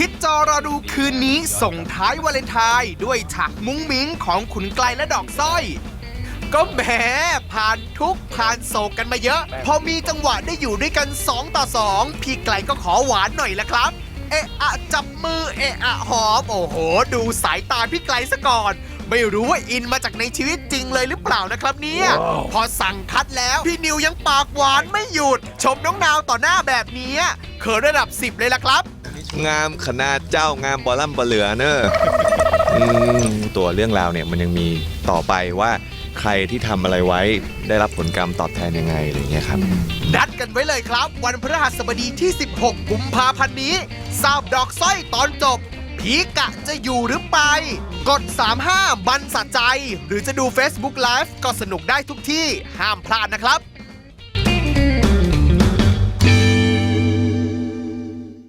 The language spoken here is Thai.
รอดูคืนนี้ส่งท้ายวาเลนไทน์ด้วยฉากมุ้งมิ้งของขุนไกลและดอกสร้อย ก็แหมผ่านทุกข์ผ่านโศกกันมาเยอะ พอมีจังหวะได้อยู่ด้วยกัน 2 ต่อ 2 พี่ไกลก็ขอหวานหน่อยละครับ เอะอะจับมือเอะอะหอม โอ้โห ดูสายตาพี่ไกลซะก่อน ไม่รู้ว่าอินมาจากในชีวิตจริงเลยหรือเปล่านะครับเนี่ย พอสั่งคัดแล้วพี่นิวยังปากหวานไม่หยุด ชมน้องนาวต่อหน้าแบบนี้เขินระดับ 10 เลยละครับ งามขนาดเจ้างามบอลัมบอเหลือเนอะตัวเรื่องราวเนี่ยมันยังมีต่อไปว่าใครที่ทำอะไรไว้ได้รับผลกรรมตอบแทนยังไงอะไรเงี้ยครับ นัดกันไว้เลยครับ วันพฤหัสบดีที่ 16 กุมภาพันธ์นี้ทราบดอกสร้อยตอนจบ ผีกะจะอยู่หรือไป กด 35 บันสะใจ หรือจะดู Facebook Live ก็สนุกได้ทุกที่ห้ามพลาดนะครับ